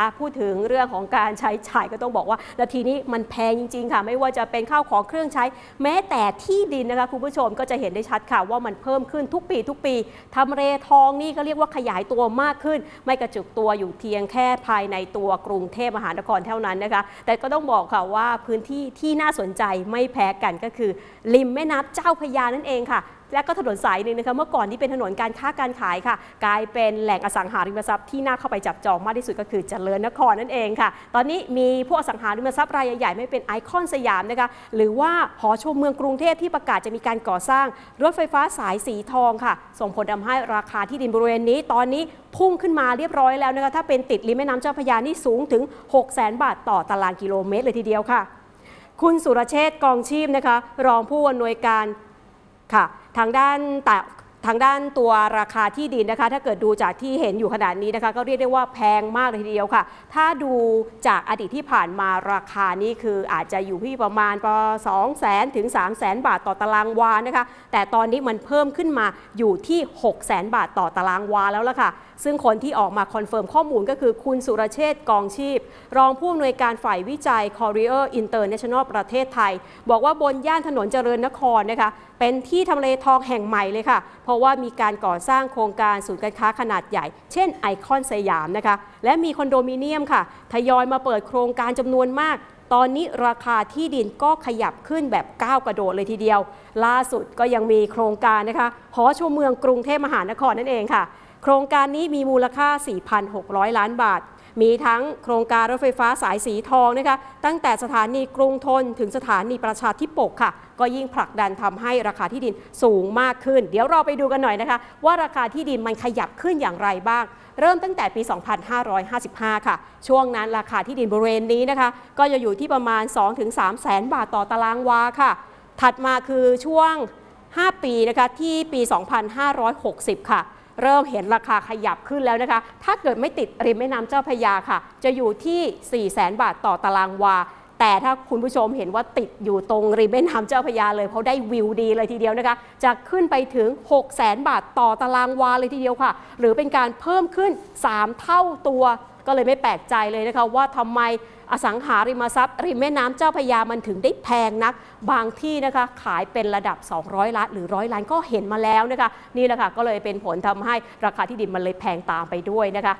อะพูดถึงเรื่องของการใช้จ่ายก็ต้องบอกว่านาทีนี้มันแพงจริง ๆ ค่ะ ไม่ว่าจะเป็นข้าวของเครื่องใช้ แม้แต่ที่ดินนะคะคุณผู้ชมก็จะเห็นได้ชัดค่ะว่ามันเพิ่มขึ้นทุกปีทุกปีทำเลทองนี่ก็เรียกว่าขยายตัวมากขึ้น ไม่กระจุกตัวอยู่เพียงแค่ภายในตัวกรุงเทพมหานครเท่านั้นนะคะ แต่ก็ต้องบอกค่ะว่าพื้นที่ที่น่าสนใจไม่แพ้กันก็คือ ริมแม่น้ำเจ้าพยานั่นเองค่ะ และก็ถนนสายหนึ่งนะคะเมื่อก่อนที่เป็นถนนการค้าการขายค่ะ กลายเป็นแหล่งอสังหาริมทรัพย์ที่น่าเข้าไปจับจองมากที่สุดก็คือเจริญนครนั่นเองค่ะ ตอนนี้มีพวกอสังหาริมทรัพย์รายใหญ่ๆไม่เป็นไอคอนสยามนะคะหรือว่าหอชมเมืองกรุงเทพที่ประกาศจะมีการก่อสร้างรถไฟฟ้าสายสีทองค่ะ ส่งผลทำให้ราคาที่ดินบริเวณนี้ ตอนนี้พุ่งขึ้นมาเรียบร้อยแล้วนะคะถ้าเป็นติดริมแม่น้ำเจ้าพระยานี่สูงถึง 6 0 0 0 0 บาทต่อตารางกิโลเมตรเลยทีเดียวค่ะ คุณสุรเชษกองชีพนะคะ รองผู้อำนวยการค่ะ ทางด้านแต่ ทางด้านตัวราคาที่ดินนะคะ ถ้าเกิดดูจากที่เห็นอยู่ขนาดนี้นะคะ ก็เรียกได้ว่าแพงมากเลยทีเดียวค่ะ ถ้าดูจากอดีตที่ผ่านมาราคานี่คืออาจจะอยู่ที่ประมาณประสองแสนถึง3 0 0แสนบาทต่อตารางวานะคะ แต่ตอนนี้มันเพิ่มขึ้นมาอยู่ที่6 0 0แสนบาทต่อตารางวาแล้วล่ะค่ะ ซึ่งคนที่ออกมาคอนเฟิร์มข้อมูลก็คือคุณสุรเชษฐ์กองชีพ รองผู้อำนวยการฝ่ายวิจัย Courier International ประเทศไทย บอกว่าบนย่านถนนเจริญนครนะคะ เป็นที่ทำเลทองแห่งใหม่เลยค่ะเราะว่ามีการก่อสร้างโครงการศูนย์การค้าขนาดใหญ่ เช่นไอคอนสยามนะคะ และมีคอนโดมิเนียมค่ะ ทยอยมาเปิดโครงการจำนวนมาก ตอนนี้ราคาที่ดินก็ขยับขึ้นแบบก้าวกระโดดเลยทีเดียว ล่าสุดก็ยังมีโครงการนะคะ หอชมเมืองกรุงเทพมหานครนั่นเองค่ะ โครงการนี้มีมูลค่า 4,600 ล้านบาท มีทั้งโครงการรถไฟฟ้าสายสีทองนะคะตั้งแต่สถานีกรุงทนถึงสถานีประชาธิปกค่ะ ก็ยิ่งผลักดันทำให้ราคาที่ดินสูงมากขึ้น เดี๋ยวเราไปดูกันหน่อยนะคะ ว่าราคาที่ดินมันขยับขึ้นอย่างไรบ้าง เริ่มตั้งแต่ปี 2555 ค่ะ ช่วงนั้นราคาที่ดินบริเวณนี้นะคะ ก็จะอยู่ที่ประมาณ 2-3 แสนบาทต่อตารางวาค่ะ ถัดมาคือช่วง 5 ปีนะคะที่ปี 2560 ค่ะ เริ่มเห็นราคาขยับขึ้นแล้วนะคะ ถ้าเกิดไม่ติดริมแม่น้ำเจ้าพยาค่ะ จะอยู่ที่ 4 0 0 0 0 0 บาทต่อตารางวา แต่ถ้าคุณผู้ชมเห็นว่าติดอยู่ตรงริมแม่น้ำเจ้าพยาเลยเพราะได้วิวดีเลยทีเดียวนะคะ จะขึ้นไปถึง 6 0 0 0 0 0บาทต่อตารางวาเลยทีเดียวค่ะ หรือเป็นการเพิ่มขึ้น 3 เท่าตัวก็เลยไม่แปลกใจเลยนะคะว่าทำไมอสังหาริมทรัพย์ ริมแม่น้ำเจ้าพยามันถึงได้แพงนัก บางที่นะคะขายเป็นระดับ 200 ล้านหรือร้อยล้านก็เห็นมาแล้วนะคะ นี่แหละค่ะก็เลยเป็นผลทำให้ราคาที่ดินมันเลยแพงตามไปด้วยนะคะ